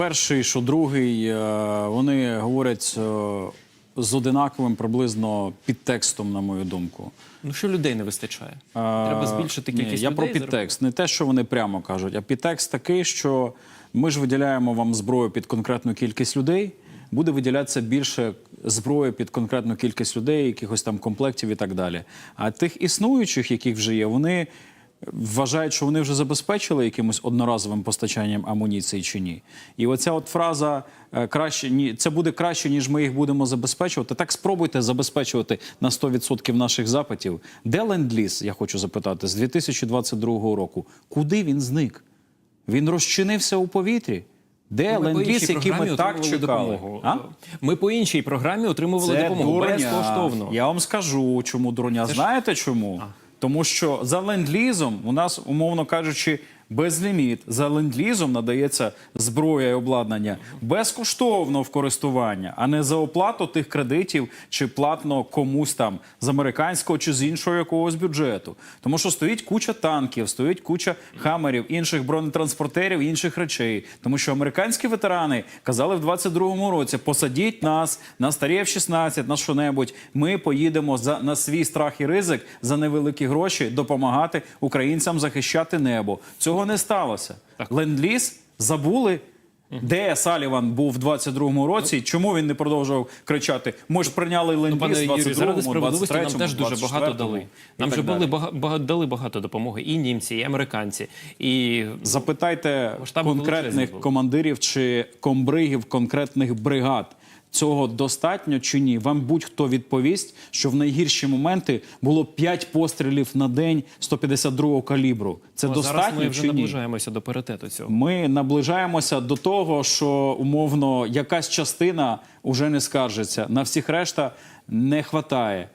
перший, що другий, е, вони говорять е, з одинаковим приблизно підтекстом, на мою думку. Ну що людей не вистачає? Е, Треба збільшити ні, кількість Я людей. про підтекст. Не те, що вони прямо кажуть, а підтекст такий, що ми ж виділяємо вам зброю під конкретну кількість людей. Буде виділятися більше зброї під конкретну кількість людей, якихось там комплектів і так далі. А тих існуючих, яких вже є, вони вважають, що вони вже забезпечили якимось одноразовим постачанням амуніції чи ні. І оця от фраза е, краще ні, це буде краще, ніж ми їх будемо забезпечувати. Так спробуйте забезпечувати на 100% наших запитів. Де ленд-ліз, я хочу запитати, з 2022 року? Куди він зник? Він розчинився у повітрі. Де Ну, ленд-ліз, який ми так чекали? допомогу. А? Ми по іншій програмі отримували Це допомогу дурня. безкоштовно. Я вам скажу, чому дурня. Знаєте чому? Тому що за ленд-лізом у нас, умовно кажучи, безліміт. За ленд-лізом надається зброя і обладнання безкоштовно в користування, а не за оплату тих кредитів чи платно комусь там з американського чи з іншого якогось бюджету. Тому що стоїть куча танків, стоїть куча хамерів, інших бронетранспортерів, інших речей. Тому що американські ветерани казали в 22-му році: посадіть нас на старі F-16, на що-небудь. Ми поїдемо за на свій страх і ризик за невеликі гроші допомагати українцям захищати небо. Цього не сталося. Ленд-ліз забули. Де Саліван був в 22-му році? Чому він не продовжував кричати? Ми ж прийняли Ну, ленд-ліз пане в 22-му, справедливості нам 23-му, теж дуже багато дали. Нам вже були далі. бага- бага- дали багато допомоги і німці, і американці, і Запитайте конкретних командирів чи комбригів конкретних бригад. Цього достатньо чи ні? Вам будь-хто відповість, що в найгірші моменти було 5 пострілів на день 152-го калібру. Це О, зараз достатньо ми вже чи ні? наближаємося до паритету цього. Ми наближаємося до того, що умовно якась частина уже не скаржиться. На всіх решта не хватає.